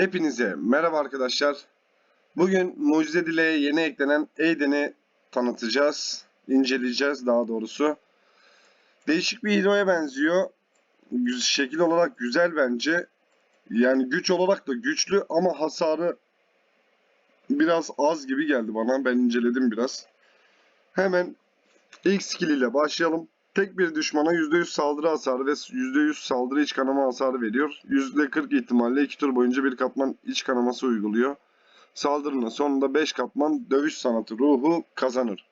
Hepinize merhaba arkadaşlar. Bugün Mucize Dile'ye yeni eklenen Aiden'i tanıtacağız. inceleyeceğiz daha doğrusu. Değişik bir hero'ya benziyor. Şekil olarak güzel bence. Yani güç olarak da güçlü ama hasarı biraz az gibi geldi bana. Ben inceledim biraz. Hemen ilk skill ile başlayalım. Tek bir düşmana %100 saldırı hasarı ve %100 saldırı iç kanama hasarı veriyor. %40 ihtimalle 2 tur boyunca bir katman iç kanaması uyguluyor. Saldırının sonunda 5 katman dövüş sanatı ruhu kazanır.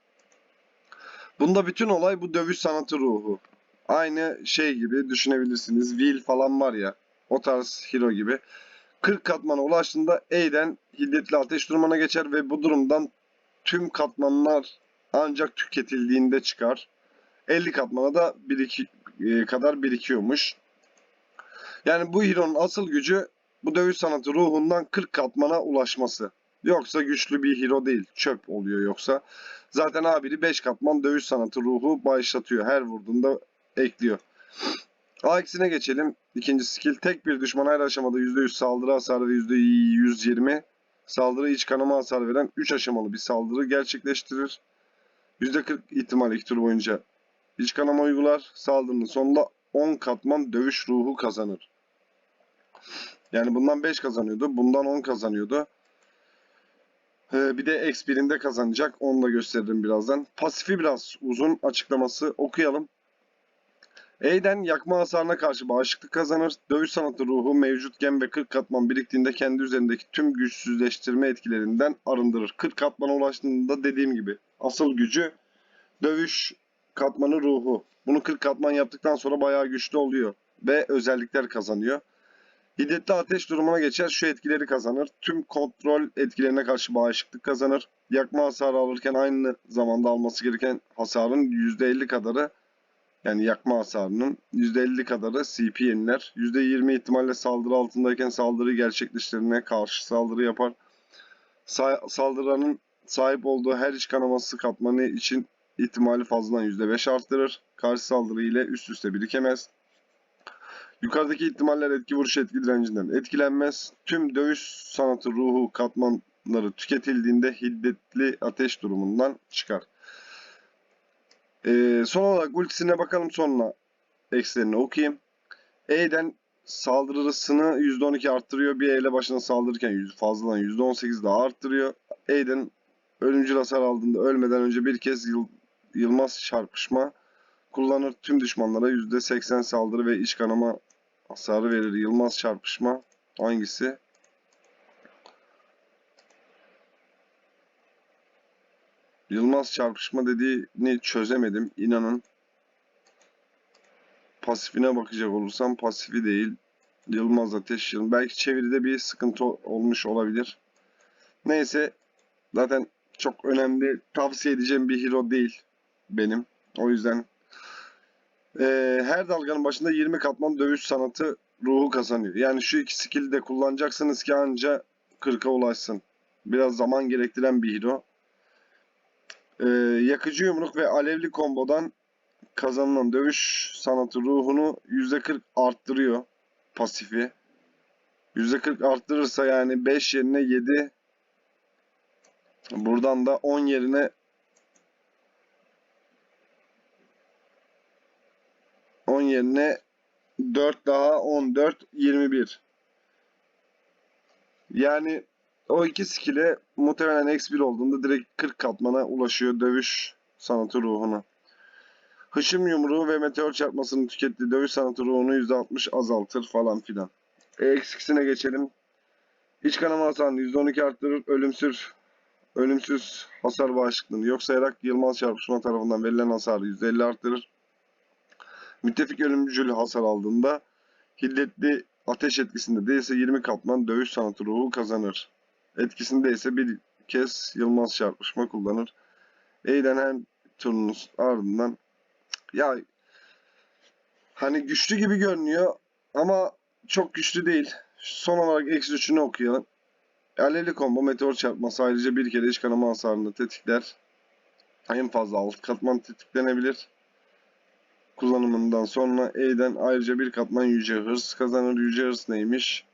Bunda bütün olay bu dövüş sanatı ruhu. Aynı şey gibi düşünebilirsiniz. Will falan var ya. O tarz hero gibi. 40 katmana ulaştığında E'den hiddetli ateş durumuna geçer ve bu durumdan tüm katmanlar ancak tüketildiğinde çıkar. 50 katmana da birik e, kadar birikiyormuş. Yani bu hero'nun asıl gücü bu dövüş sanatı ruhundan 40 katmana ulaşması. Yoksa güçlü bir hero değil. Çöp oluyor yoksa. Zaten A1'i 5 katman dövüş sanatı ruhu başlatıyor. Her vurduğunda ekliyor. A ikisine geçelim. İkinci skill tek bir düşman her aşamada %100 saldırı hasarı ve %120 saldırı iç kanama hasarı veren 3 aşamalı bir saldırı gerçekleştirir. %40 ihtimal ilk tur boyunca iç kanama uygular. Saldırının sonunda 10 katman dövüş ruhu kazanır. Yani bundan 5 kazanıyordu. Bundan 10 kazanıyordu. Ee, bir de X1'inde kazanacak. Onu da gösteririm birazdan. Pasifi biraz uzun açıklaması okuyalım. E'den yakma hasarına karşı bağışıklık kazanır. Dövüş sanatı ruhu mevcutken ve 40 katman biriktiğinde kendi üzerindeki tüm güçsüzleştirme etkilerinden arındırır. 40 katmana ulaştığında dediğim gibi asıl gücü dövüş katmanı ruhu. Bunu 40 katman yaptıktan sonra bayağı güçlü oluyor ve özellikler kazanıyor. Hiddetli ateş durumuna geçer şu etkileri kazanır. Tüm kontrol etkilerine karşı bağışıklık kazanır. Yakma hasarı alırken aynı zamanda alması gereken hasarın %50 kadarı yani yakma hasarının %50 kadarı CP yeniler. %20 ihtimalle saldırı altındayken saldırı gerçekleştirene karşı saldırı yapar. Sa- saldıranın sahip olduğu her iç kanaması katmanı için ihtimali fazladan %5 arttırır. Karşı saldırı ile üst üste birikemez. Yukarıdaki ihtimaller etki vuruş etki direncinden etkilenmez. Tüm dövüş sanatı ruhu katmanları tüketildiğinde hiddetli ateş durumundan çıkar. Ee, son olarak ultisine bakalım sonra eksilerini okuyayım. E'den saldırısını %12 arttırıyor. Bir ele başına saldırırken fazladan %18 daha arttırıyor. E'den ölümcül hasar aldığında ölmeden önce bir kez yılmaz çarpışma kullanır. Tüm düşmanlara %80 saldırı ve iç kanama hasarı verir. Yılmaz çarpışma hangisi? Yılmaz çarpışma dediğini çözemedim. inanın. Pasifine bakacak olursam pasifi değil. Yılmaz Ateş Yılmaz. Belki çeviride bir sıkıntı olmuş olabilir. Neyse. Zaten çok önemli. Tavsiye edeceğim bir hero değil benim. O yüzden ee, her dalganın başında 20 katman dövüş sanatı ruhu kazanıyor. Yani şu iki skill'i de kullanacaksınız ki anca 40'a ulaşsın. Biraz zaman gerektiren bir hero. Ee, yakıcı yumruk ve alevli kombodan kazanılan dövüş sanatı ruhunu %40 arttırıyor pasifi. %40 arttırırsa yani 5 yerine 7 buradan da 10 yerine 10 yerine 4 daha 14 21. Yani o iki skill'e muhtemelen X1 olduğunda direkt 40 katmana ulaşıyor dövüş sanatı ruhuna. Hışım yumruğu ve meteor çarpmasının tükettiği dövüş sanatı ruhunu %60 azaltır falan filan. E, eksikisine geçelim. İç kanama hasarını %12 arttırır. Ölümsüz ölümsüz hasar bağışıklığını yok sayarak Yılmaz çarpışma tarafından verilen hasarı %50 arttırır. Müttefik ölümcül hasar aldığında hiddetli ateş etkisinde değilse 20 katman dövüş sanatı ruhu kazanır. Etkisinde ise bir kez Yılmaz çarpışma kullanır. Eğlenen turunun ardından ya hani güçlü gibi görünüyor ama çok güçlü değil. Son olarak eksi 3'ünü okuyalım. Alevli combo meteor çarpması ayrıca bir kere iç kanama hasarını tetikler. En fazla alt katman tetiklenebilir kullanımından sonra E'den ayrıca bir katman yüce hırs kazanır. Yüce hırs neymiş?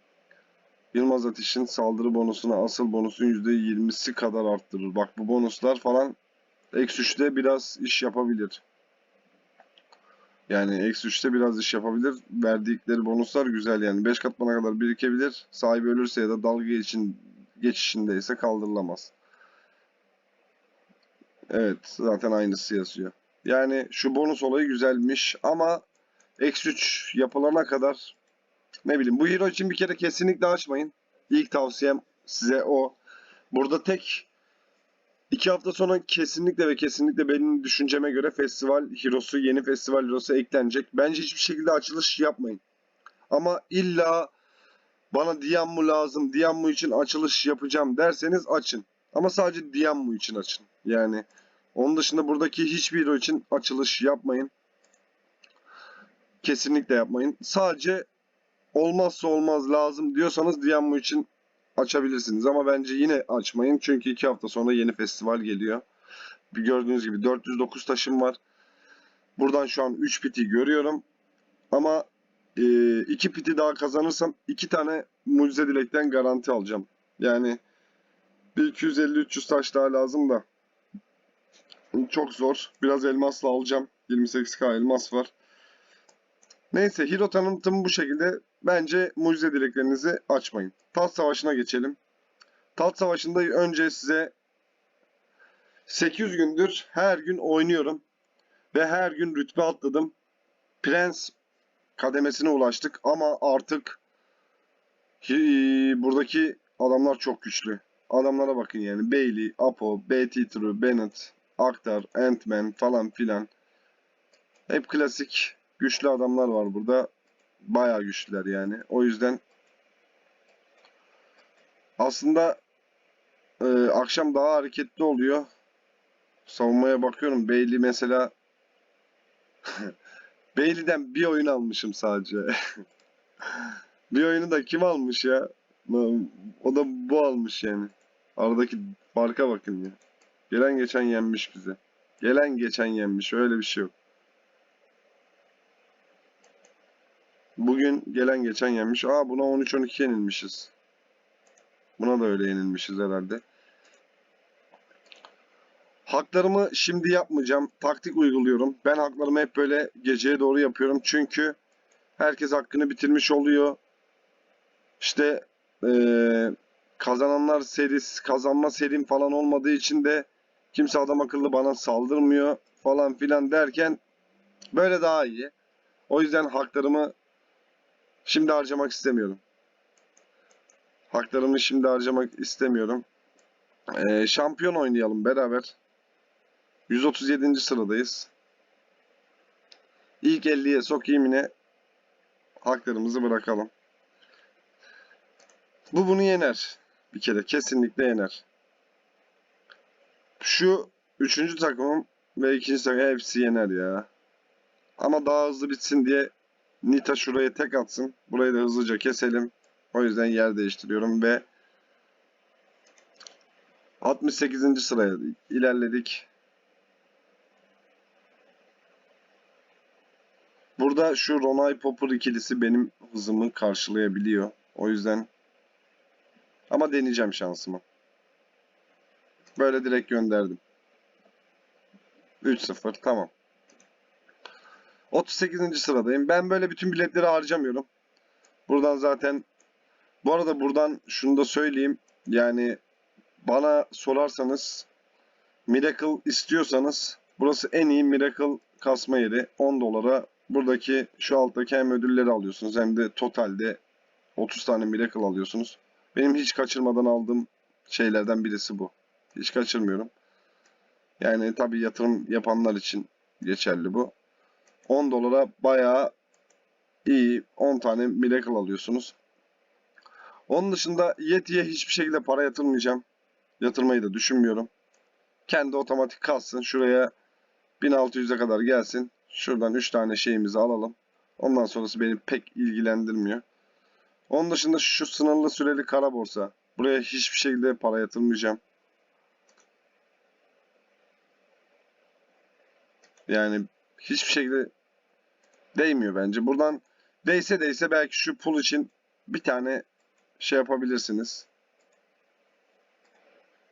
Yılmaz Ateş'in saldırı bonusuna asıl bonusun %20'si kadar arttırır. Bak bu bonuslar falan Eksi 3'te biraz iş yapabilir. Yani eksi 3'te biraz iş yapabilir. Verdikleri bonuslar güzel yani. 5 katmana kadar birikebilir. Sahibi ölürse ya da dalga için geçişindeyse kaldırılamaz. Evet zaten aynısı yazıyor. Yani şu bonus olayı güzelmiş ama eksi 3 yapılana kadar ne bileyim bu hero için bir kere kesinlikle açmayın. İlk tavsiyem size o. Burada tek İki hafta sonra kesinlikle ve kesinlikle benim düşünceme göre festival hero'su, yeni festival hero'su eklenecek. Bence hiçbir şekilde açılış yapmayın. Ama illa bana Diammu lazım, Diammu için açılış yapacağım derseniz açın. Ama sadece Diammu için açın. Yani onun dışında buradaki hiçbir hero için açılış yapmayın. Kesinlikle yapmayın. Sadece olmazsa olmaz lazım diyorsanız Diammu için açabilirsiniz ama bence yine açmayın çünkü iki hafta sonra yeni festival geliyor. Gördüğünüz gibi 409 taşım var. Buradan şu an 3 piti görüyorum. Ama 2 e, piti daha kazanırsam 2 tane mucize dilekten garanti alacağım. Yani bir 250-300 taş daha lazım da. Çok zor. Biraz elmasla alacağım. 28k elmas var. Neyse hero tanıtımı bu şekilde. Bence mucize dileklerinizi açmayın. Tat Savaşı'na geçelim. Tat Savaşı'nda önce size 800 gündür her gün oynuyorum. Ve her gün rütbe atladım. Prens kademesine ulaştık ama artık buradaki adamlar çok güçlü. Adamlara bakın yani. Bailey, Apo, BT True, Bennett, Aktar, Ant-Man falan filan. Hep klasik güçlü adamlar var burada. Bayağı güçlüler yani. O yüzden aslında e, akşam daha hareketli oluyor. Savunmaya bakıyorum. Bailey mesela Bailey'den bir oyun almışım sadece. bir oyunu da kim almış ya? O da bu almış yani. Aradaki farka bakın ya. Gelen geçen yenmiş bize. Gelen geçen yenmiş. Öyle bir şey yok. Bugün gelen geçen yenmiş. Aa buna 13-12 yenilmişiz. Buna da öyle yenilmişiz herhalde. Haklarımı şimdi yapmayacağım. Taktik uyguluyorum. Ben haklarımı hep böyle geceye doğru yapıyorum. Çünkü herkes hakkını bitirmiş oluyor. İşte ee, kazananlar serisi, kazanma serim falan olmadığı için de kimse adam akıllı bana saldırmıyor falan filan derken böyle daha iyi. O yüzden haklarımı Şimdi harcamak istemiyorum. Haklarımı şimdi harcamak istemiyorum. Ee, şampiyon oynayalım beraber. 137. sıradayız. İlk 50'ye sokayım yine. Haklarımızı bırakalım. Bu bunu yener. Bir kere kesinlikle yener. Şu üçüncü takımım ve ikinci takım hepsi yener ya. Ama daha hızlı bitsin diye Nita şuraya tek atsın. Burayı da hızlıca keselim. O yüzden yer değiştiriyorum ve 68. sıraya ilerledik. Burada şu Ronay Popper ikilisi benim hızımı karşılayabiliyor. O yüzden ama deneyeceğim şansımı. Böyle direkt gönderdim. 3-0 tamam. 38. sıradayım. Ben böyle bütün biletleri harcamıyorum. Buradan zaten bu arada buradan şunu da söyleyeyim. Yani bana sorarsanız Miracle istiyorsanız burası en iyi Miracle kasma yeri. 10 dolara buradaki şu alttaki hem ödülleri alıyorsunuz hem de totalde 30 tane Miracle alıyorsunuz. Benim hiç kaçırmadan aldığım şeylerden birisi bu. Hiç kaçırmıyorum. Yani tabii yatırım yapanlar için geçerli bu. 10 dolara bayağı iyi 10 tane Miracle alıyorsunuz. Onun dışında Yeti'ye hiçbir şekilde para yatırmayacağım. Yatırmayı da düşünmüyorum. Kendi otomatik kalsın. Şuraya 1600'e kadar gelsin. Şuradan 3 tane şeyimizi alalım. Ondan sonrası beni pek ilgilendirmiyor. Onun dışında şu sınırlı süreli kara borsa. Buraya hiçbir şekilde para yatırmayacağım. Yani hiçbir şekilde değmiyor bence. Buradan değse değse belki şu pul için bir tane şey yapabilirsiniz.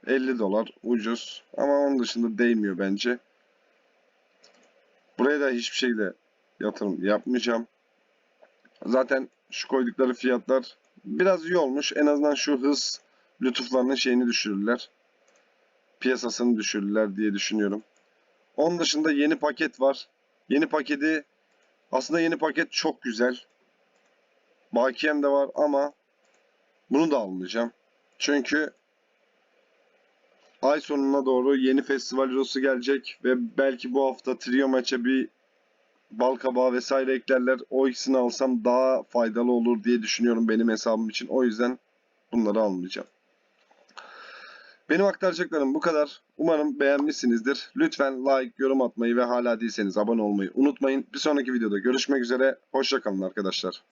50 dolar ucuz ama onun dışında değmiyor bence. Buraya da hiçbir şekilde yatırım yapmayacağım. Zaten şu koydukları fiyatlar biraz iyi olmuş. En azından şu hız lütuflarının şeyini düşürürler. Piyasasını düşürürler diye düşünüyorum. Onun dışında yeni paket var. Yeni paketi aslında yeni paket çok güzel. Bakiyem de var ama bunu da almayacağım. Çünkü ay sonuna doğru yeni festival rosu gelecek ve belki bu hafta trio maça bir bal kabağı vesaire eklerler. O ikisini alsam daha faydalı olur diye düşünüyorum benim hesabım için. O yüzden bunları almayacağım. Benim aktaracaklarım bu kadar. Umarım beğenmişsinizdir. Lütfen like, yorum atmayı ve hala değilseniz abone olmayı unutmayın. Bir sonraki videoda görüşmek üzere. Hoşçakalın arkadaşlar.